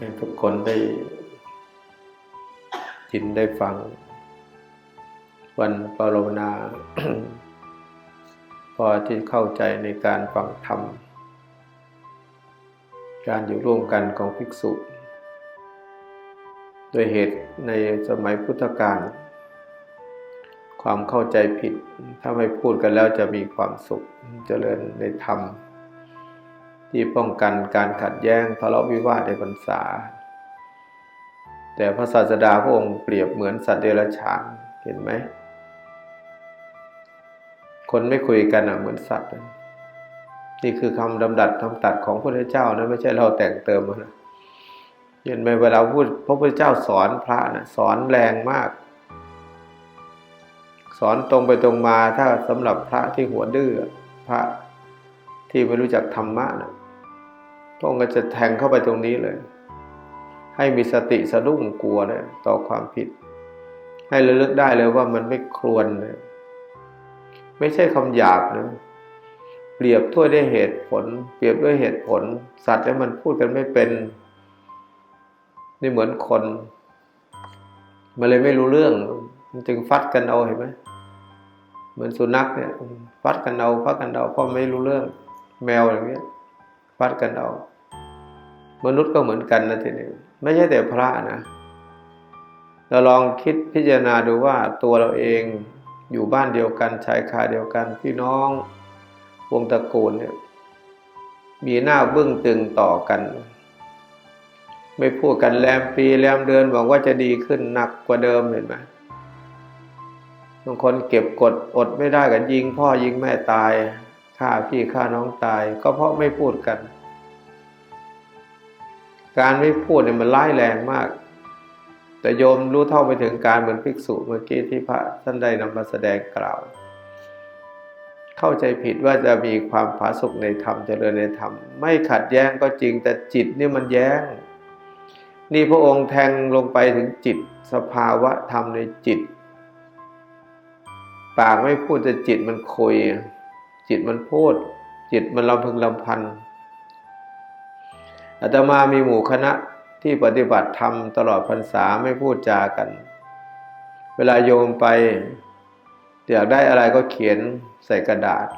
ให้ทุกคนได้ยินได้ฟัง วันปรารนา พอที่เข้าใจในการฟังธรรม การอยู่ร่วมกันของภิกษุ โดยเหตุในสมัยพุทธกาลความเข้าใจผิด ถ้าไม่พูดกันแล้วจะมีความสุขเจริญในธรรม ที่ป้องกันการขัดแย้งทะเลาะวิวาทในพรรษา แต่พระศาสดาพระองค์เปรียบเหมือนสัตว์เดรัจฉานเห็นไหม คนไม่คุยกันอะเหมือนสัตว์ นี่คือคำดำดัดคำตัดของพระพุทธเจ้านะไม่ใช่เราแต่งเติมมานะเห็นไหมเวลาพูดพระพุทธเจ้าสอนพระนะสอนแรงมาก สอนตรงไปตรงมาถ้าสำหรับพระที่หัวดื้อพระที่ไม่รู้จักธรรมะนะ พระองค์ก็จะแทงเข้าไปตรงนี้เลย ให้มีสติสะดุ้งกลัวเลยต่อความผิด ให้ระลึกได้เลยว่ามันไม่ครวนเลยไม่ใช่คำหยาบนะเปรียบถ้วยด้วยเหตุผล เปรียบด้วยเหตุผล สัตว์แล้วมันพูดกันไม่เป็น นี่เหมือนคนมันเลยไม่รู้เรื่อง มันจึงฟัดกันเอาเห็นไหมเหมือนสุนัขเนี่ย ฟัดกันเอาฟัดกันเอาเพราะไม่รู้เรื่อง แมวอย่างเงี้ย ฟัดกันเอามนุษย์ก็เหมือนกันนะทีนี้ไม่ใช่แต่พระนะ เราลองคิดพิจารณาดูว่าตัวเราเองอยู่บ้านเดียวกันชายคาเดียวกัน พี่น้องวงตระกูลเนี่ยมีหน้าบึ้งตึงต่อกัน ไม่พูดกันแรมปีแรมเดือนบอกว่าจะดีขึ้นหนักกว่าเดิมเห็นไหมบางคนเก็บกดอดไม่ได้กันยิงพ่อยิงแม่ตาย ฆ่าพี่ฆ่าน้องตาย ก็เพราะไม่พูดกัน การไม่พูดเนี่ยมันร้ายแรงมาก แต่โยมรู้เท่าไปถึงการเหมือนภิกษุเมื่อกี้ที่พระท่านได้นำมาแสดงกล่าว เข้าใจผิดว่าจะมีความผาสุกในธรรมเจริญในธรรม ไม่ขัดแย้งก็จริง แต่จิตนี่มันแย้ง นี่พระองค์แทงลงไปถึงจิตสภาวะธรรมในจิต ปากไม่พูดแต่จิตมันคุย จิตมันพูด จิตมันลำพึงลำพันอาตมามีหมู่คณะที่ปฏิบัติธรรมตลอดพรรษาไม่พูดจากัน เวลาโยมไป อยากได้อะไรก็เขียนใส่กระดาษ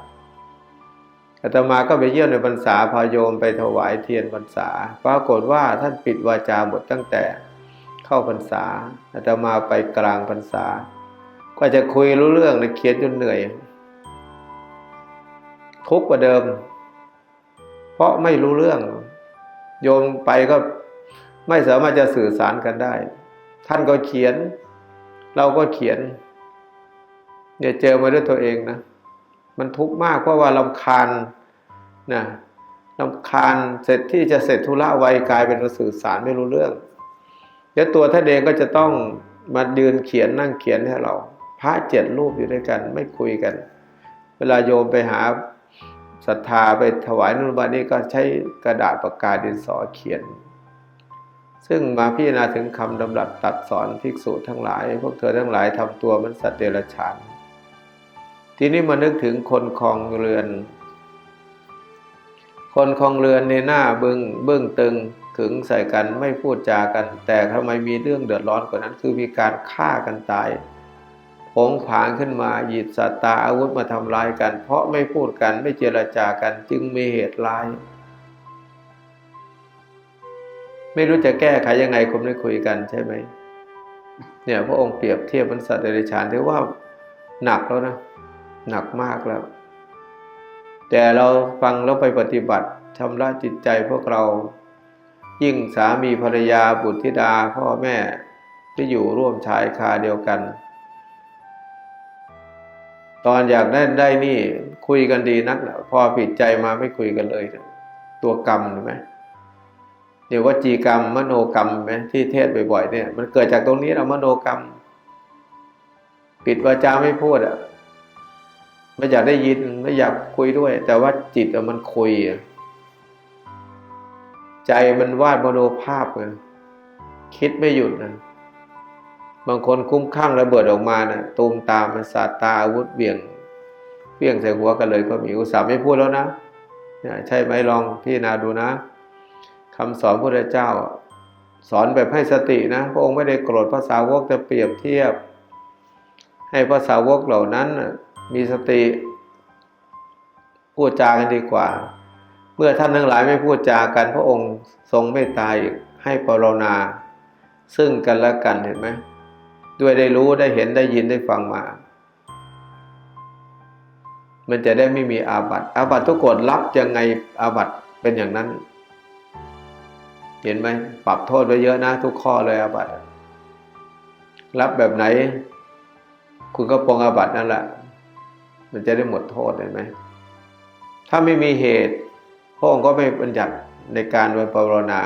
อาตมาก็ไปเยี่ยมในพรรษาพาโยมไปถวายเทียนพรรษา ปรากฏว่าท่านปิดวาจาหมดตั้งแต่เข้าพรรษาอาตมาไปกลางพรรษา ก็จะคุยรู้เรื่องเลยเขียนจนเหนื่อย ทุกข์กว่าเดิม เพราะไม่รู้เรื่อง โยมไปก็ไม่สามารถจะสื่อสารกันได้ ท่านก็เขียน เราก็เขียนเนี่ยเจอมาด้วยตัวเองนะ มันทุกข์มากเพราะว่าลำคาญนะลำคาญเสร็จที่จะเสร็จธุระไวกลายเป็นสื่อสารไม่รู้เรื่องเดี๋ยวตัวท่านเองก็จะต้องมายืนเขียนนั่งเขียนให้เรา พระเจ็ดรูปอยู่ด้วยกัน ไม่คุยกัน เวลาโยมไปหา ศรัทธาไปถวายนุนบานี่ก็ใช้กระดาษปากกาดินสอเขียน ซึ่งมาพิจารณาถึงคำดำรัสตัดสอนภิกษุทั้งหลาย พวกเธอทั้งหลายทำตัวมันสัตว์เดรัจฉาน ทีนี้มานึกถึงคนคลองเรือน คนคลองเรือนในหน้าบึง้งเบื้องตึงขึงใส่กันไม่พูดจากัน แต่ทำไมมีเรื่องเดือดร้อนกว่านั้นคือมีการฆ่ากันตาย ผงผางขึ้นมาหยิบสัตตาอาวุธมาทำลายกัน เพราะไม่พูดกันไม่เจรจากันจึงมีเหตุร้าย ไม่รู้จะแก้ไขยังไงคนไม่คุยกันใช่ไหมเนี่ยพระองค์เปรียบเทียบมันสัตว์เดรัจฉานถือว่าหนักแล้วนะหนักมากแล้ว แต่เราฟังแล้วไปปฏิบัติชำระจิตใจพวกเรา ยิ่งสามีภรรยาบุตรธิดาพ่อแม่ที่อยู่ร่วมชายคาเดียวกัน ตอนอยากได้ได้นี่คุยกันดีนักแหละพอผิดใจมาไม่คุยกันเลยตัวกรรมใช่ไหมเดี๋ยวว่าจีกรรม มโนกรรมไหมที่เทศบ่อยๆเนี่ย มันเกิดจากตรงนี้เรามโนกรรม ปิดวาจาไม่พูดอะไม่อยากได้ยินไม่อยากคุยด้วย แต่ว่าจิตมันคุยใจมันวาดมโนภาพเลยคิดไม่หยุดนะ บางคนคุ้มข้างระเบิดออกมานะ่ะตูมตามมันสาดตาอาวุธเบี่ยงเบี่ยงใส่หัวกันเลยก็มีอุตส่าห์ไม่พูดแล้วนะใช่ไหมลองพี่นาดูนะคำสอนพระเจ้า สอนแบบให้สตินะพระองค์ไม่ได้โกรธภาษาวกแต่เปรียบเทียบ ให้ภาษาวกเหล่านั้นมีสติพูดจากันดีกว่า เมื่อท่านทั้งหลายไม่พูดจากัน พระองค์ทรงเมตตาอีกให้ปรนนาซึ่งกันและกันเห็นไหม ด้วยได้รู้ได้เห็นได้ยินได้ฟังมา มันจะได้ไม่มีอาบัติอาบัติทุกกฎรับยังไงอาบัติเป็นอย่างนั้น เห็นไหมปรับโทษไว้เยอะนะ ทุกข้อเลยอาบัติรับแบบไหน คุณก็ปรงอาบัตินั่นแหละมันจะได้หมดโทษเห็นไหมถ้าไม่มีเหตุพระองค์ก็ไม่บัญญัติในการไว้ปรนนา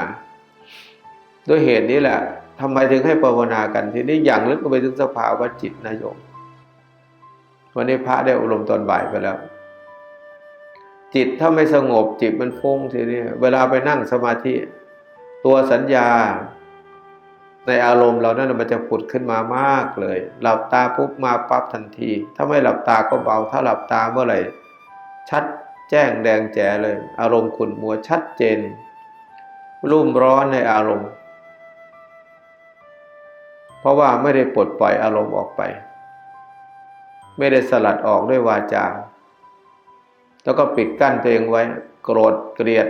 ด้วยเหตุนี้แหละ ทำไมถึงให้ภาวนากันทีนี้อย่างลึกก็ไปถึงสภาวะจิตนายโยมวันนี้พระได้อบรมตอนบ่ายไปแล้ว จิตถ้าไม่สงบจิตมันฟุ้งทีนี้เวลาไปนั่งสมาธิ ตัวสัญญา ในอารมณ์เรานั้นมันจะผุดขึ้นมามากเลย หลับตาปุ๊บมาปั๊บทันที ถ้าไม่หลับตาก็เบา ถ้าหลับตาเมื่อไหร่ ชัดแจ้งแดงแจ๋เลย อารมณ์ขุ่นมัวชัดเจน รุ่มร้อนในอารมณ์ เพราะว่าไม่ได้ปลดปล่อยอารมณ์ออกไป ไม่ได้สลัดออกด้วยวาจา แล้วก็ปิดกั้นตัวเองไว้ โกรธเกลียด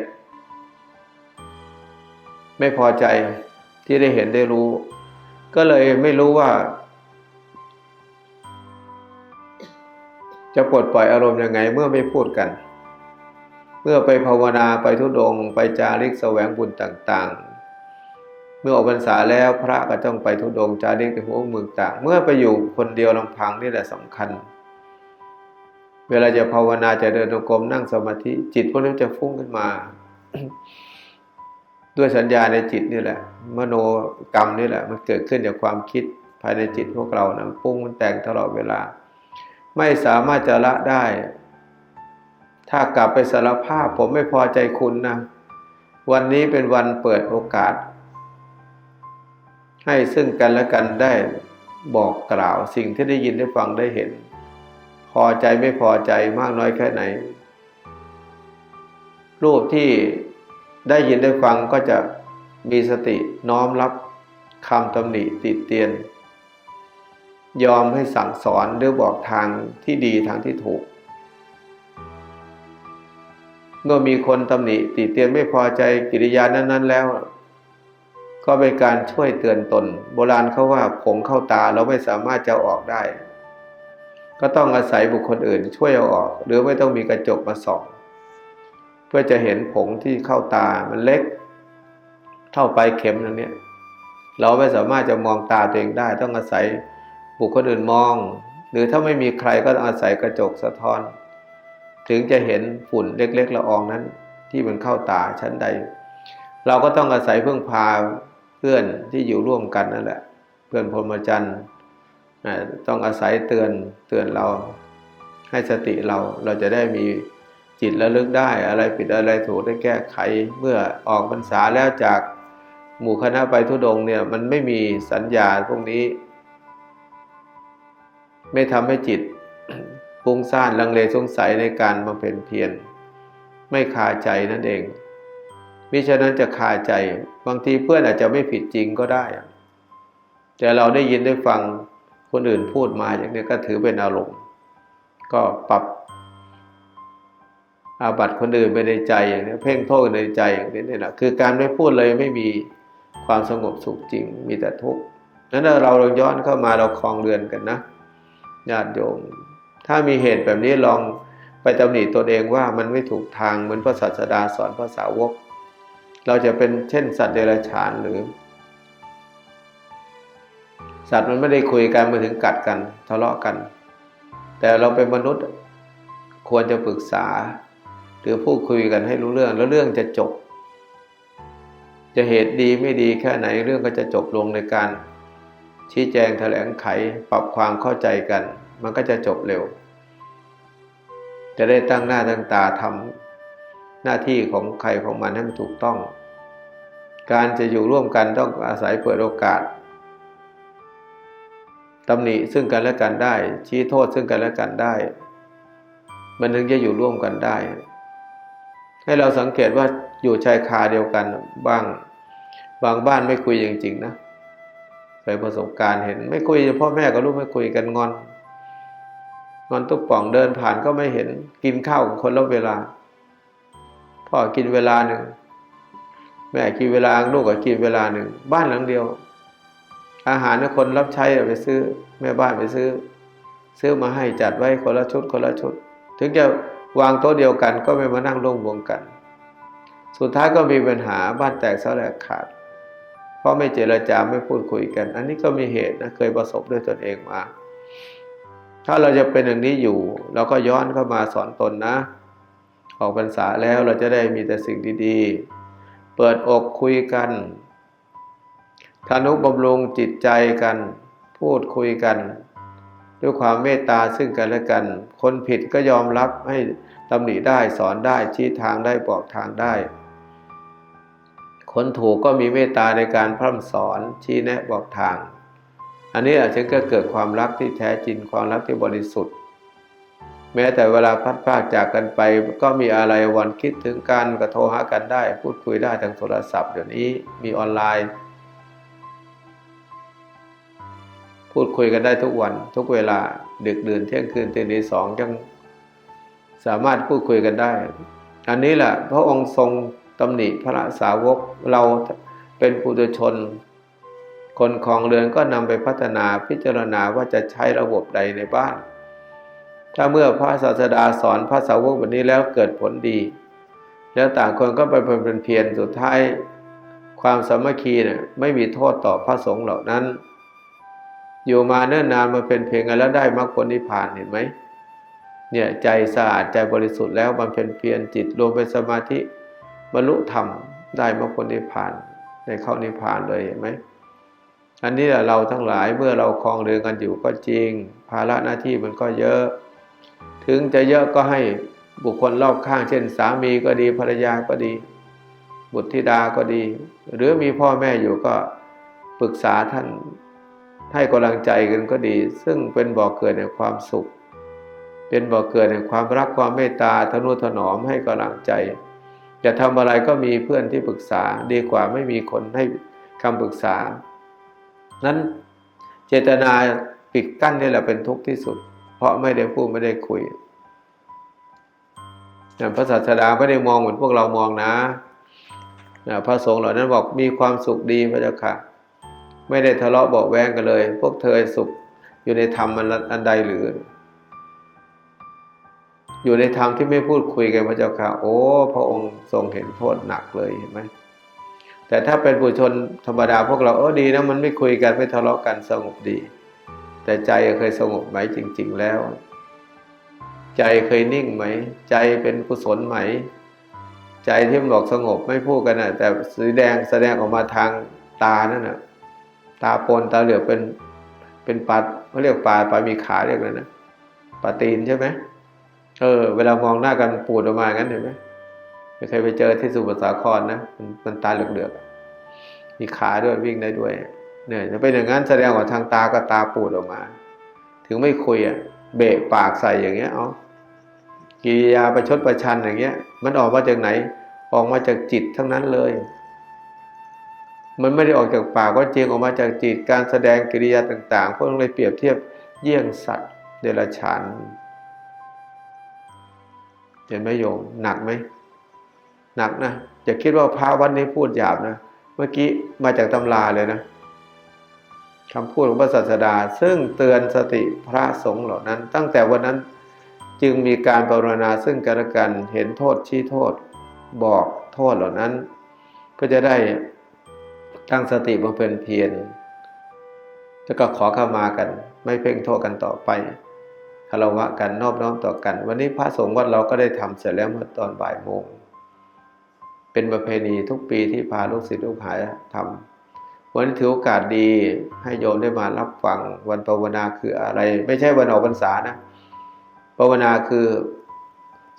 ไม่พอใจที่ได้เห็นได้รู้ ก็เลยไม่รู้ว่า จะปลดปล่อยอารมณ์ยังไงเมื่อไม่พูดกัน เมื่อไปภาวนาไปทุดง ไปจาริกแสวงบุญต่าง ๆ มื่อออกพรรษาแล้วพระก็ต้องไปทุดงจาริกในหัวเมืองต่าง เมื่อไปอยู่คนเดียวลำพังนี่แหละสำคัญ เวลาจะภาวนาจะเดินจงกรมนั่งสมาธิจิตพวกนั้นจะฟุ้งขึ้นมา ด้วยสัญญาในจิตนี่แหละ มโนกรรมนี่แหละ มันเกิดขึ้นจากความคิดภายในจิตพวกเรานะปุ้งมันแต่งตลอดเวลา ไม่สามารถจะละได้ ถ้ากลับไปสารภาพผมไม่พอใจคุณนะวันนี้เป็นวันเปิดโอกาส ให้ซึ่งกันและกันได้บอกกล่าวสิ่งที่ได้ยินได้ฟังได้เห็น พอใจไม่พอใจมากน้อยแค่ไหน รูปที่ได้ยินได้ฟังก็จะมีสติน้อมรับคำตำหนิติดเตียน ยอมให้สั่งสอนหรือบอกทางที่ดีทางที่ถูก เมื่อมีคนตำหนิติเตียนไม่พอใจกิริยานั้น ๆ แล้ว ก็เป็นการช่วยเตือนตน โบราณเขาว่าผงเข้าตาเราไม่สามารถจะออกได้ ก็ต้องอาศัยบุคคลอื่นช่วยเอาออก หรือไม่ต้องมีกระจกมาส่อง เพื่อจะเห็นผงที่เข้าตามันเล็ก เท่าไปลายเข็มนั่นเนี่ยเราไม่สามารถจะมองตาตัวเองได้ ต้องอาศัยบุคคลอื่นมอง หรือถ้าไม่มีใครก็ต้องอาศัยกระจกสะท้อน ถึงจะเห็นฝุ่นเล็ก ๆ ละอองนั้น ที่มันเข้าตาชั้นใด เราก็ต้องอาศัยเพื่องพา พื่อนที่อยู่ร่วมกันนั่นแหละ เพื่อนพรหมจรรย์ต้องอาศัยเตือนเตือนเราให้สติเราเราจะได้มีจิตระลึกได้อะไรผิดอะไรถูกได้แก้ไขเมื่อออกพรรษาแล้วจากหมู่คณะไปทุดงเนี่ยมันไม่มีสัญญาพวกนี้ ไม่ทำให้จิตฟุ้งซ่านลังเลสงสัยในการมาเป็นเพียรไม่คาใจนั่นเอง มิฉะนั้นจะคาใจ บางทีเพื่อนอาจจะไม่ผิดจริงก็ได้ แต่เราได้ยินได้ฟังคนอื่นพูดมาอย่างนี้ก็ถือเป็นอารมณ์ ก็ปรับอาบัตคนอื่นไปในใจอย่างนี้เพ่งโทษในใจอย่างนี้นี่แหละคือการไม่พูดเลยไม่มีความสงบสุขจริง มีแต่ทุกข์นั้นเราเราย้อนเข้ามาเราคลองเรือนกันนะญาติโยม ถ้ามีเหตุแบบนี้ลองไปตำหนิตนเองว่ามันไม่ถูกทางเหมือนพระศาสดาสอนพระสาวก เราจะเป็นเช่นสัตว์เดรัจฉานหรือ สัตว์มันไม่ได้คุยกันมาถึงกัดกันทะเลาะกัน แต่เราเป็นมนุษย์ควรจะปรึกษา หรือพูดคุยกันให้รู้เรื่องแล้วเรื่องจะจบ จะเหตุดีไม่ดีแค่ไหนเรื่องก็จะจบลงในการ ชี้แจงแถลงไขปรับความเข้าใจกัน มันก็จะจบเร็ว จะได้ตั้งหน้าตั้งตาทำ หน้าที่ของใครของมันให้มันถูกต้อง การจะอยู่ร่วมกันต้องอาศัยเปิดโอกาสตำหนิซึ่งกันและกันได้ ชี้โทษซึ่งกันและกันได้ มันถึงจะอยู่ร่วมกันได้ ให้เราสังเกตว่าอยู่ชายคาเดียวกันบ้าง บางบ้านไม่คุยจริงๆนะเคยประสบการณ์เห็น ไม่คุยพ่อแม่กับลูกไม่คุยกันงอน งอนตุ๊กป่องเดินผ่านก็ไม่เห็นกินข้าวคนละเวลา พ่อกินเวลาหนึ่ง แม่กินเวลาลูกก็กินเวลาหนึ่ง บ้านหลังเดียว อาหารคนรับใช้ไปซื้อ แม่บ้านไปซื้อ ซื้อมาให้จัดไว้คนละชุดคนละชุด ถึงจะวางโต๊ะเดียวกัน ก็ไม่มานั่งร่วมวงกัน สุดท้ายก็มีปัญหาบ้านแตกสลายขาด เพราะไม่เจรจาไม่พูดคุยกัน อันนี้ก็มีเหตุนะเคยประสบด้วยตนเองมาถ้าเราจะเป็นอย่างนี้อยู่ เราก็ย้อนเข้ามาสอนตนนะ ออกพรรษาแล้วเราจะได้มีแต่สิ่งดีๆ เปิดอกคุยกันทานุบำรุงจิตใจกัน พูดคุยกัน ด้วยความเมตตาซึ่งกันและกัน คนผิดก็ยอมรับให้ตำหนิได้สอนได้ชี้ทางได้บอกทางได้ คนถูกก็มีเมตตาในการพร่ำสอนชี้แนะบอกทาง อันนี้อาจจะเกิดความรักที่แท้จริงความรักที่บริสุทธิ์ แม้แต่เวลาพัดพากจากกันไป ก็มีอะไรวันคิดถึงกันก็โทรหากันได้ พูดคุยได้ทางโทรศัพท์เดี๋ยวนี้มีออนไลน์ พูดคุยกันได้ทุกวันทุกเวลาดึกดื่นเที่ยงคืนตีนีสองยังสามารถพูดคุยกันได้ อันนี้แหละพระองค์ทรงตำหนิพระสาวกเราเป็นปุถุชน คนของเรือนก็นำไปพัฒนาพิจารณาว่าจะใช้ระบบใดในบ้าน ถ้าเมื่อพระศาสดาสอนพระสาวกแบบนี้แล้วเกิดผลดี แล้วต่างคนก็ไปเป็นเพียรสุดท้ายความสามัคคีเนี่ยไม่มีโทษต่อพระสงฆ์เหล่านั้น อยู่มาเนิ่นนานมาเป็นเพลงกันแล้วได้มรรคผลนิพพานเห็นไหมเนี่ยใจสะอาดใจบริสุทธิ์แล้วบำเพ็ญเพียรจิตรวมเป็นสมาธิบรรลุธรรมได้มรรคผลนิพพานได้เข้านิพพานเลยเห็นไหมอันนี้เราทั้งหลายเมื่อเราคลองเรือนกันอยู่ก็จริง ภาระหน้าที่มันก็เยอะ ถึงจะเยอะก็ให้บุคคลรอบข้าง เช่น สามีก็ดีภรรยาก็ดี บุตรธิดาก็ดี หรือมีพ่อแม่อยู่ก็ปรึกษาท่านให้กำลังใจกันก็ดี ซึ่งเป็นบ่อกเกิดแห่งความสุข เป็นบ่อกเกิดแห่งความรักความเมตตาทนุถนอมให้กำลังใจ จะทำอะไรก็มีเพื่อนที่ปรึกษาดีกว่าไม่มีคนให้คำปรึกษา นั้นเจตนาปิดกั้นนี่แหละเป็นทุกข์ที่สุด ราะไม่ได้พูดไม่ได้คุยพระศาสดาไม่ได้มองเหมือนพวกเรามองนะพระสงฆ์เหล่านั้นบอกมีความสุขดีพระเจ้าค่ะ ไม่ได้ทะเลาะเบาแวงกันเลย พวกเธอสุขอยู่ในธรรมอันใดหรือ อยู่ในธรรมที่ไม่พูดคุยกันพระเจ้าค่ะ โอ้ พระองค์ทรงเห็นโทษหนักเลยเห็นไหมแต่ถ้าเป็นบุคชนธรรมดาพวกเราเออดีนะมันไม่คุยกันไม่ทะเลาะกันสงบดี แต่ใจเคยสงบไหมจริง ๆแล้ว ใจเคยนิ่งไหม ใจเป็นกุศลไหม ใจที่มันบอกสงบไม่พูดกันนะแต่สีแดงแสดงออกมาทางตานั่นนะตาปนตาเหลือกเป็นเป็นปลาเขาเรียกปลาปลามีขาเรียกเลยนะปลาตีนใช่ไหมเออ เวลามองหน้ากันปูดออกมางั้นเห็นไหมไม่เคยไปเจอที่สุพรรณสาครนะมันมันตาเหลือกเลือกมีขาด้วยวิ่งได้ด้วย เนี่ยจะเป็นอย่างนั้นแสดงว่าทางตาก็ตาปูดออกมา ถึงไม่คุยอะเบะปากใส่อย่างเงี้ยเอากิริยาประชดประชันอย่างเงี้ย มันออกมาจากไหน ออกมาจากจิตทั้งนั้นเลย มันไม่ได้ออกจากปากก็จริงออกมาจากจิตการแสดงกิริยาต่างๆพวกนั้นเลยเปรียบเทียบเยี่ยงสัตว์เดรัจฉานเห็นไหมโยมหนักไหมหนักนะอย่าคิดว่าพระวันนี้พูดหยาบนะ เมื่อกี้มาจากตำราเลยนะ คำพูดของพระศาสดา ซึ่งเตือนสติพระสงฆ์เหล่านั้น ตั้งแต่วันนั้นจึงมีการปรนนาซึ่งกันและกันเห็นโทษชี้โทษบอกโทษเหล่านั้น ก็จะได้ตั้งสติบำเพ็ญเพียรแล้วก็ขอเข้ามากัน ไม่เพ่งโทษกันต่อไปคารวะกันนอบน้อมต่อกัน วันนี้พระสงฆ์วัดเราก็ได้ทำเสร็จแล้วเมื่อตอนบ่ายโมงเป็นประเพณีทุกปีที่พาลูกศิษย์ลูกหาทำ วันนี้ถือโอกาสดีให้โยมได้มารับฟังวันภาวนาคืออะไร ไม่ใช่วันออกพรรษานะภาวนาคือ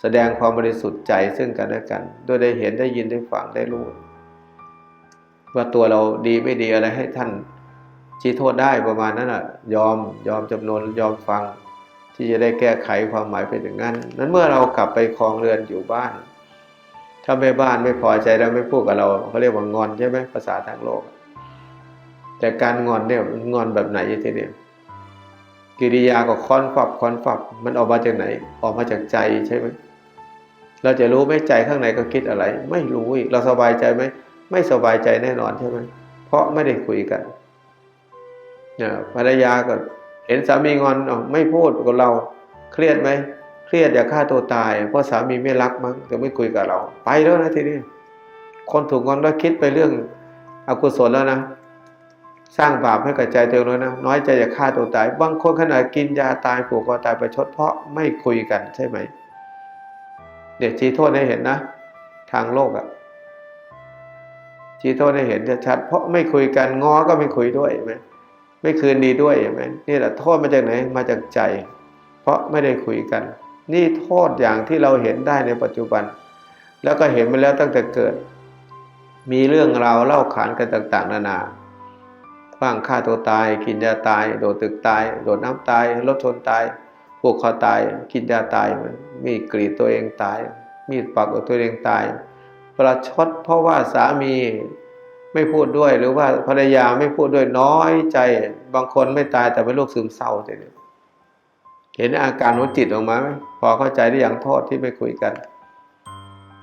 แสดงความบริสุทธิ์ใจซึ่งกันและกันด้วยได้เห็นได้ยินได้ฟังได้รู้ว่าตัวเราดีไม่ดีอะไรให้ท่านชี้โทษได้ประมาณนั้นอะ ยอมยอมจำนวนยอมฟัง ที่จะได้แก้ไขความหมายเป็นอย่างนั้น นั้นเมื่อเรากลับไปคลองเรือนอยู่บ้าน ถ้าแม่บ้านไม่พอใจแล้วไม่พูดกับเราเขาเรียกว่างอนใช่ไหมภาษาทางโลก แต่การงอนเนี่ยมันงอนแบบไหนทีเนี่ยกิริยาก็ค้อนฝับค้อนฝับมันออกมาจากไหน ออกมาจากใจใช่ไหมเราจะรู้ไหมใจข้างในก็คิดอะไร ไม่รู้อีกเราสบายใจไหมไม่สบายใจแน่นอนใช่ไหมเพราะไม่ได้คุยกันเนี่ยภรรยาก็เห็นสามีงอนอไม่พูดกับเราเครียดไหมเครียดอย่าฆ่าตัวตาย เพราะสามีไม่รักมั้งถึงไม่คุยกับเรา ไปแล้วนะทีนี้คนถูกงอนแล้วคิดไปเรื่องอกุศลแล้วนะ สร้างบาปให้กับใจตัวเองแล้วนะน้อยใจจะฆ่าตัวตาย บางคนขนาดกินยาตายผูกคอตายประชดเพราะไม่คุยกันใช่ไหม เดี๋ยวชี้โทษให้เห็นนะ ทางโลกอะชี้โทษให้เห็นชัดๆเพราะไม่คุยกันง้อก็ไม่คุยด้วยไหมไม่คืนดีด้วยไหมนี่แหละโทษมาจากไหนมาจากใจ เพราะไม่ได้คุยกัน นี่โทษอย่างที่เราเห็นได้ในปัจจุบัน แล้วก็เห็นมาแล้วตั้งแต่เกิด มีเรื่องราวเล่าขานกันต่าง ๆ นานาบ้า้างฆ่าตัวตาย กินยาตาย โดดตึกตาย โดดน้ำตาย รถชนตายผูกคอตาย กินยาตาย มีกรีดตัวเองตาย มีดปักตัวเองตาย ประชดเพราะว่าสามีไม่พูดด้วยหรือว่าภรรยาไม่พูดด้วยน้อยใจ บางคนไม่ตายแต่เป็นโรคซึมเศร้าทีนี้เห็นอาการของจิตออกมาไหมพอเข้าใจได้อย่างโทษที่ไม่คุยกัน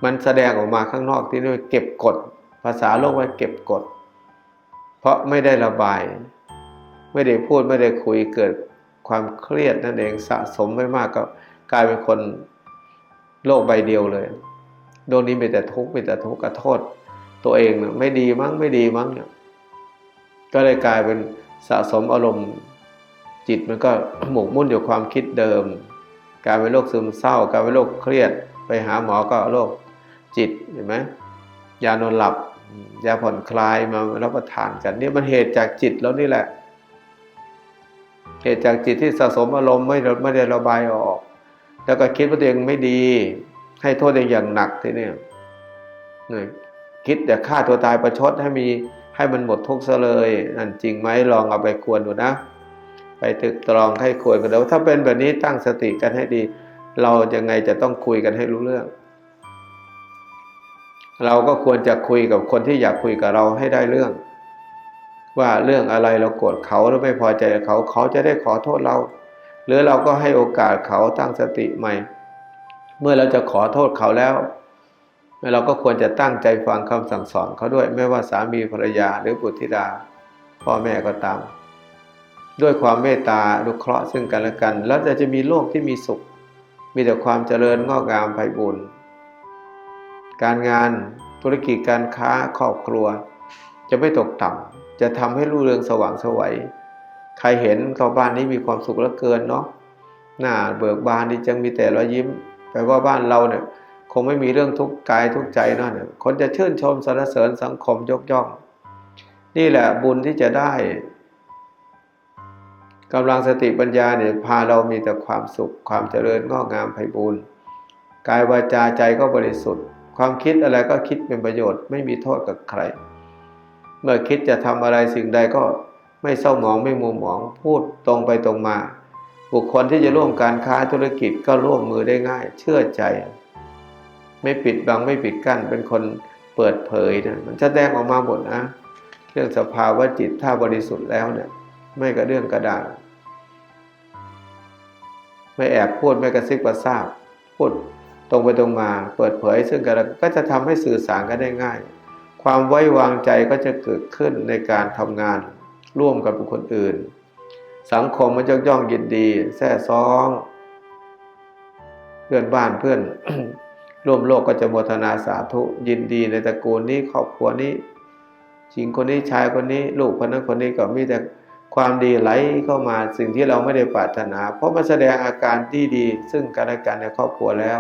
มันแสดงออกมาข้างนอกที่นี่เก็บกด ภาษาโลกว่าเก็บกด เพราะไม่ได้ระบาย ไม่ได้พูดไม่ได้คุยเกิดความเครียดนั่นเองสะสมไว้มากก็กลายเป็นคนโลกใบเดียวเลยโดนนี้มีแต่ทุกข์มีแต่ทุกข์กระโทษ ตัวเองนะไม่ดีมั้งไม่ดีมั้งเนี่ยก็เลยกลายเป็นสะสมอารมณ์จิตมันก็หมกมุ่นอยู่ความคิดเดิมกลายเป็นโรคซึมเศร้ากลายเป็นโรคเครียด ไปหาหมอก็โรคจิตเห็นไหมยานอนหลับ ยาผ่อนคลายมารับประทานกันนี่มันเหตุจากจิตแล้วนี่แหละ เหตุจากจิตที่สะสมอารมณ์ไม่ไม่ได้ระบายออก แล้วก็คิดว่าตัวเองไม่ดี ให้โทษตัวเองอย่างหนักทีนี้เนี่ยคิดแต่ฆ่าตัวตายประชดให้มีให้มันหมดทุกข์ซะเลยนั่นจริงไหมลองเอาไปควรดูนะ ไปตึกตรองให้ควรกันเดี๋ยวถ้าเป็นแบบนี้ตั้งสติกันให้ดี เรายังไงจะต้องคุยกันให้รู้เรื่อง เราก็ควรจะคุยกับคนที่อยากคุยกับเราให้ได้เรื่อง ว่าเรื่องอะไรเราโกรธเขาหรือไม่พอใจเขาเขาจะได้ขอโทษเรา หรือเราก็ให้โอกาสเขาตั้งสติใหม่ เมื่อเราจะขอโทษเขาแล้วเราก็ควรจะตั้งใจฟังคำสั่งสอนเขาด้วย ไม่ว่าสามีภรรยาหรือบุตรธิดา พ่อแม่ก็ตาม ด้วยความเมตตาดุเคราะห์ซึ่งกันและกัน แล้วจะจะมีโลกที่มีสุข มีแต่ความเจริญงอกงามไพบูรณ์ การงานธุรกิจการค้าครอบครัว จะไม่ตกต่ำจะทำให้รุ่งเรืองสว่างสวัยใครเห็นเขาบ้านนี้มีความสุขเหลือเกินเนาะหน้าเบิกบานดีจังมีแต่รอยยิ้มแปลว่าบ้านเราเนี่ยคงไม่มีเรื่องทุกข์กายทุกข์ใจเนั่นคนจะชื่นชมสรรเสริญสังคมยกย่อง นี่แหละบุญที่จะได้กำลังสติปัญญาเนี่ยพาเรามีแต่ความสุขความเจริญงอกงามไพบูรณ์กายวาจาใจก็บริสุทธิ์ ความคิดอะไรก็คิดเป็นประโยชน์ ไม่มีโทษกับใคร เมื่อคิดจะทำอะไรสิ่งใดก็ไม่เศร้าหมองไม่มัวหมอง พูดตรงไปตรงมา บุคคลที่จะร่วมการค้าธุรกิจก็ร่วมมือได้ง่าย เชื่อใจ ไม่ปิดบังไม่ปิดกั้นเป็นคนเปิดเผยนะมันจะแสดงออกมาหมดนะเรื่องสภาวะจิตถ้าบริสุทธิ์แล้วเนี่ย ไม่กระเรื่องกระดาษไม่แอบพูดไม่กระซิบกระซาบพูด ตรงไปตรงมาเปิดเผยซึ่งกันและก็จะทำให้สื่อสารกันได้ง่าย ความไว้วางใจก็จะเกิดขึ้นในการทำงานร่วมกับบุคคลอื่น สังคมมันจะย่องยินดีแท้ซ้อง เพื่อนบ้านเพื่อนร่วมโลกก็จะโมทนาสาธุยินดีในตระกูลนี้ครอบครัวนี้หญิงคนนี้ชายคนนี้ลูกคนนั้นคนนี้ก็มีแต่ความดีไหลเข้ามาสิ่งที่เราไม่ได้ปรารถนา เพราะมันแสดงอาการที่ดีซึ่งกันและกันในครอบครัวแล้ว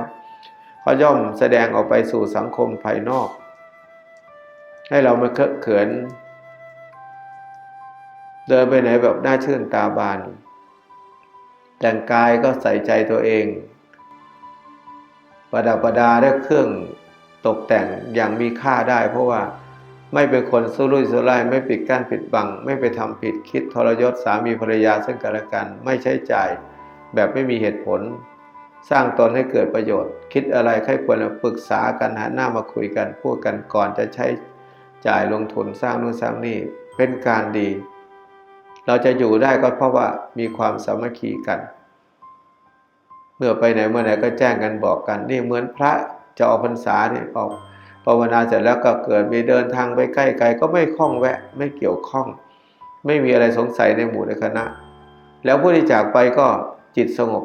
เขาย่อมแสดงออกไปสู่สังคมภายนอก ให้เรามาเคอะเขิน เดินไปไหนแบบน่าชื่นตาบาน แต่งกายก็ใส่ใจตัวเอง ประดับประดาด้วยเครื่องตกแต่งอย่างมีค่าได้ เพราะว่าไม่เป็นคนสู้รุ่ยสู้ไล่ไม่ปิดกั้นปิดบัง ไม่ไปทำผิดคิดทรยศสามีภรรยาซึ่งกันและกัน ไม่ใช้จ่ายแบบไม่มีเหตุผล สร้างตนให้เกิดประโยชน์ คิดอะไรใครควรปรึกษากันหาหน้ามาคุยกันพูดกันก่อนจะใช้จ่ายลงทุนสร้างนู่นสร้างนี่เป็นการดี เราจะอยู่ได้ก็เพราะว่ามีความสามัคคีกัน เมื่อไปไหนเมื่อไหนก็แจ้งกันบอกกัน นี่เหมือนพระจะออกพรรษาเนี่ยออกภาวนาเสร็จแล้วก็เกิดมีเดินทางไปใกล้ไกลก็ไม่คล้องแวะไม่เกี่ยวข้อง ไม่มีอะไรสงสัยในหมู่ในคณะ แล้วผู้ที่จากไปก็จิตสงบ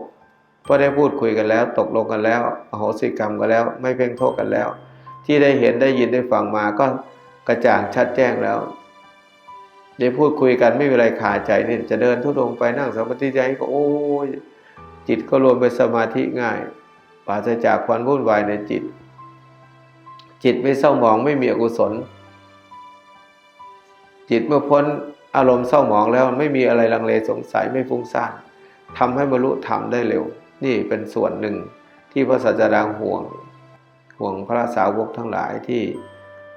เพราะได้พูดคุยกันแล้ว ตกลงกันแล้วอโหสิกรรมกันแล้ว ไม่เพ่งโทษกันแล้ว ที่ได้เห็นได้ยินได้ฟังมาก็กระจ่างชัดแจ้งแล้วได้พูดคุยกันไม่มีอะไรขาดใจนี่จะเดินทุดงไปนั่งสมาธิใจก็โอ้ยจิตก็รวมเป็นสมาธิง่ายปราศจากความวุ่นวายในจิต จิตไม่เศร้าหมองไม่มีอกุศล จิตเมื่อพ้นอารมณ์เศร้าหมองแล้วไม่มีอะไรลังเลสงสัยไม่ฟุ้งซ่านทำให้บรรลุธรรมได้เร็ว นี่เป็นส่วนหนึ่งที่พระสัจดาห่วง ห่วงพระสาวกทั้งหลายที่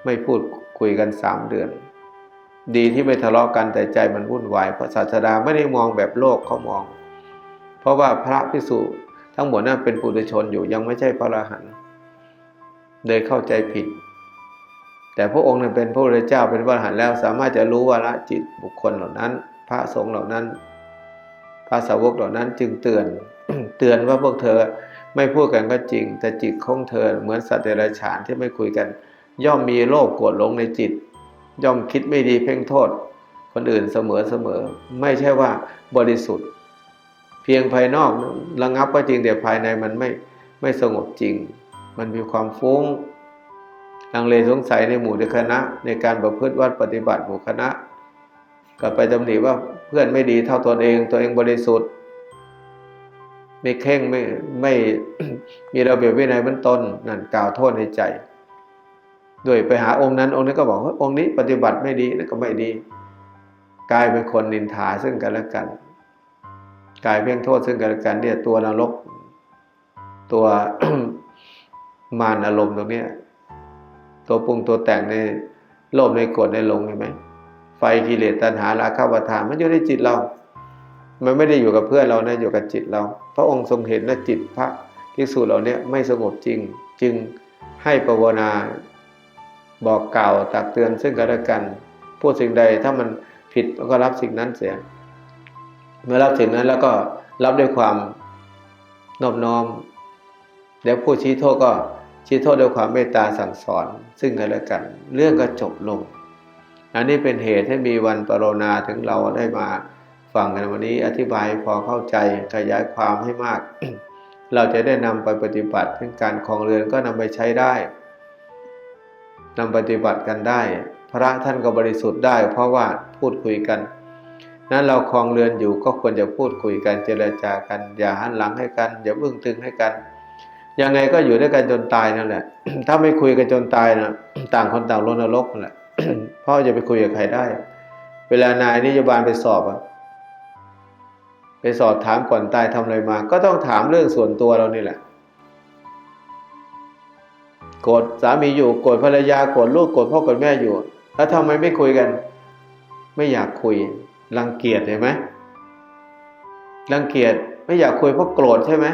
ไม่พูดคุยกันสามเดือน ดีที่ไม่ทะเลาะกันแต่ใจมันวุ่นวายเพราะศาสดาไม่ได้มองแบบโลกเขามอง เพราะว่าพระพิสุทั้งหมดนั้นเป็นปุถุชนอยู่ยังไม่ใช่พระอรหันต์เลยเข้าใจผิด แต่พระองค์นั้นเป็นพระพุทธเจ้าเป็นพระอรหันต์แล้วสามารถจะรู้วาระจิตบุคคลเหล่านั้น พระสงฆ์เหล่านั้น พระสาวกเหล่านั้นจึงเตือน เตือนว่าพวกเธอไม่พูดกันก็จริง แต่จิตของเธอเหมือนสัตว์เดรัจฉานที่ไม่คุยกัน ย่อมมีโลภโกรธหลงในจิต ย่อมคิดไม่ดีเพ่งโทษ คนอื่นเสมอเสมอไม่ใช่ว่าบริสุทธิ์ เพียงภายนอกระงับก็จริงแต่ภายในมันไม่ไม่สงบจริง มันมีความฟุ้งลังเลสงสัยในหมู่ในคณะ ในการประพฤติวัดปฏิบัติหมู่คณะก็ไปตำหนิว่าเพื่อนไม่ดีเท่าตนเองตัวเองบริสุทธิ์ ไม่เข่งไม่ไม่มีระเบียบวินัยเป็นต้นนั่นกล่าวโทษในใจด้วยไปหาองค์นั้น องค์นี้ก็บอกว่าองค์นี้ปฏิบัติไม่ดีนั่นก็ไม่ดี กลายเป็นคนนินทาซึ่งกันและกัน กลายเพียงโทษซึ่งกันและกันเนี่ยตัวนรก ตัวมารอารมณ์ตรงเนี้ยตัวปรุงตัวแต่งในโลภในโกรธในหลงเห็นไหมไฟกิเลสตัณหาราคะวัฏานมันอยู่ในจิตเรา มันไม่ได้อยู่กับเพื่อนเรานะอยู่กับจิตเรา พระองค์ทรงเห็นนะจิตพระภิกษุเราเนี่ยไม่สงบจริง จึงให้ปวนาบอกกล่าวตักเตือนซึ่งกันและกันพูดสิ่งใดถ้ามันผิดก็รับสิ่งนั้นเสีย เมื่อรับสิ่งนั้นแล้วก็รับด้วยความนอบน้อมเดี๋ยวผู้ชี้โทษก็ชี้โทษด้วยความเมตตาสั่งสอน ซึ่งกันและกัน เรื่องก็จบลง อันนี้เป็นเหตุให้มีวันปรนนาถึงเราได้มา ฟังกันวันนี้อธิบายพอเข้าใจขยายความให้มาก เราจะได้นำไปปฏิบัติถึงการคลองเรือนก็นำไปใช้ได้นำปฏิบัติกันได้ พระท่านก็บริสุทธิ์ได้ เพราะว่าพูดคุยกัน นั้นเราคลองเรือนอยู่ก็ควรจะพูดคุยกันเจรจากัน อย่าหันหลังให้กัน อย่าบึ้งตึงให้กันยังไงก็อยู่ด้วยกันจนตายนั่นแหละ ถ้าไม่คุยกันจนตายนะต่างคนต่างลนรกนั่นแหละเพราะจะไปคุยกับใครได้ เวลานายนิยบาลไปสอบอะ ไปสอบถามก่อนตายทำอะไรมา ก็ต้องถามเรื่องส่วนตัวเรานี่แหละโกรธสามีอยู่โกรธภรรยาโกรธลูกโกรธพ่อโกรธแม่อยู่ แล้วทำไมไม่คุยกัน ไม่อยากคุยรังเกียจเห็นไหมรังเกียจไม่อยากคุยเพราะโกรธใช่ไหม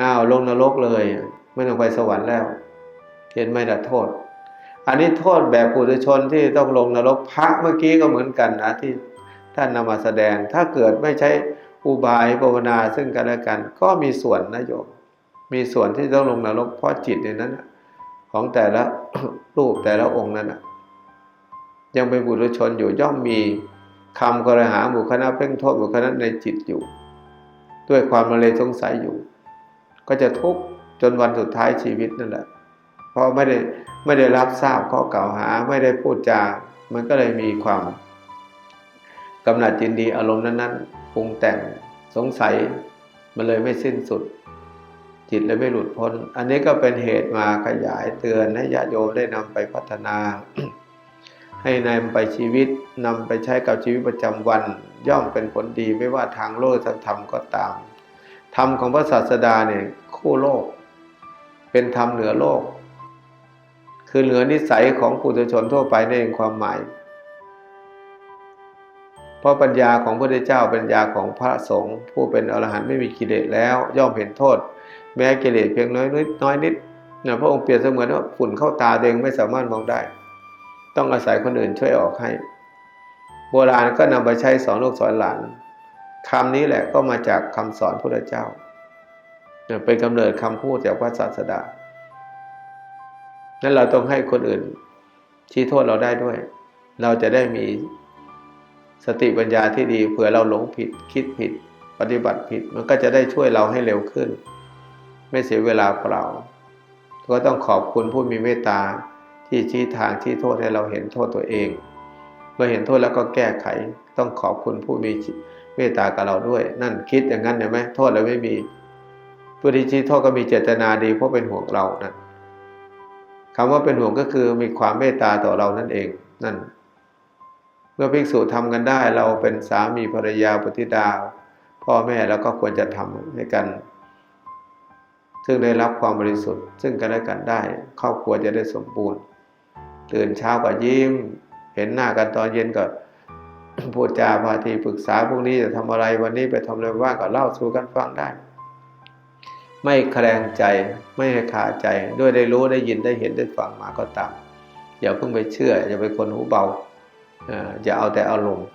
อ้าวลงนรกเลย ไม่ต้องไปสวรรค์แล้ว เห็นไหมล่ะโทษ อันนี้โทษแบบปุถุชนที่ต้องลงนรกพระเมื่อกี้ก็เหมือนกันนะที่ท่านนำมาแสดงถ้าเกิดไม่ใช้ อุบายภาวนาซึ่งกันและกัน ก็มีส่วนนะโยม มีส่วนที่ต้องลงนรกเพราะจิตในนั้นของแต่ละรูปแต่ละองค์นั้นยังเป็นบุรุชนอยู่ย่อมมีคำกระหาบุคณะเพ่งโทษบุคณะในจิตอยู่ ด้วยความมาเลยสงสัยอยู่ ก็จะทุกข์จนวันสุดท้ายชีวิตนั่นแหละเพราะไม่ได้ไม่ได้รับทราบข้อกล่าวหาไม่ได้พูดจา มันก็เลยมีความ กำหนัดจินดีอารมณ์นั้นๆปรุงแต่งสงสัยมันเลยไม่สิ้นสุด จิตเลยไม่หลุดพ้น อันนี้ก็เป็นเหตุมาขยายเตือนให้ญาโยมได้นำไปพัฒนา ให้นำไปชีวิตนำไปใช้กับชีวิตประจำวัน ย่อมเป็นผลดีไม่ว่าทางโลกทางธรรมก็ตามธรรมของพระศาสดาเนี่ยคู่โลก เป็นธรรมเหนือโลก คือเหนือนิสัยของปุถุชนทั่วไปในเองความหมาย เพราะปัญญาของพระพุทธเจ้าปัญญาของพระสงฆ์ผู้เป็นอรหันต์ไม่มีกิเลสแล้ว ย่อมเห็นโทษ แม้กิเลสเพียงน้อยนิดน้อยนิดนะพระองค์เปรียบเสมือนว่าฝุ่นเข้าตาเองไม่สามารถมองได้ ต้องอาศัยคนอื่นช่วยออกให้ โบราณก็นำไปใช้สอนลูกสอนหลานคำนี้แหละก็มาจากคำสอนพระเจ้าเนี่ยเป็นกำเนิดคำพูดจากพระศาสดานั้นเราต้องให้คนอื่นชี้โทษเราได้ด้วย เราจะได้มี สติปัญญาที่ดีเผื่อเราหลงผิดคิดผิด ปฏิบัติผิดมันก็จะได้ช่วยเราให้เร็วขึ้น ไม่เสียเวลาเปล่า ก็ต้องขอบคุณผู้มีเมตตาที่ชี้ทางชี้โทษให้เราเห็นโทษตัวเองเมื่อเห็นโทษแล้วก็แก้ไข ต้องขอบคุณผู้มีเมตตากับเราด้วย นั่นคิดอย่างนั้นเห็นไหมโทษเราไม่มีผู้ที่ชี้โทษก็มีเจตนาดีเพราะเป็นห่วงเรานั่นคำว่าเป็นห่วงก็คือมีความเมตตาต่อเรานั่นเองนั่น เมื่อภิกษุทำกันได้ เราเป็นสามีภรรยาปฏิดา พ่อแม่แล้วก็ควรจะทำให้กัน ซึ่งได้รับความบริสุทธิ์ ซึ่งกันและกันได้ครอบครัวจะได้สมบูรณ์ ตื่นเช้าก็ยิ้ม เห็นหน้ากันตอนเย็นก็พูดจาพาทีปรึกษาพรุ่งนี้จะทำอะไรวันนี้ไปทำอะไรว่างก็เล่าสู่กันฟังได้ ไม่แคลงใจไม่ให้ขาดใจด้วยได้รู้ได้ยินได้เห็นได้ฟังมาก็ตามอย่าเพิ่งไปเชื่ออย่าไปคนหูเบา อย่าเอาแต่อารมณ์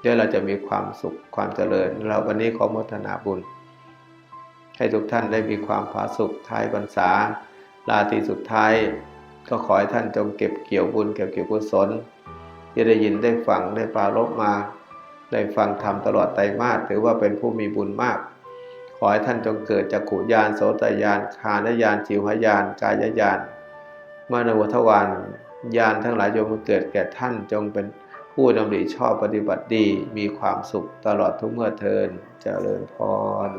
เดี๋ยวเราจะมีความสุขความเจริญ เราวันนี้ขอมทนาบุญ ให้ทุกท่านได้มีความผาสุขท้ายพรรษาลาตรีสุดท้าย ก็ขอให้ท่านจงเก็บเกี่ยวบุญเก็บเกี่ยวกุศลที่ได้ยินได้ฟังได้ปรารบมา ได้ฟังธรรมตลอดไตรมาสถือว่าเป็นผู้มีบุญมาก ขอให้ท่านจงเกิดจากขุยานโสตยานคานยานจิวหยาน กายยานมโนทวารยานทั้งหลายจงเกิดแก่ท่านจงเป็น ผู้ดำริชอบปฏิบัติดีมีความสุขตลอดทุกเมื่อเทินเจริญพร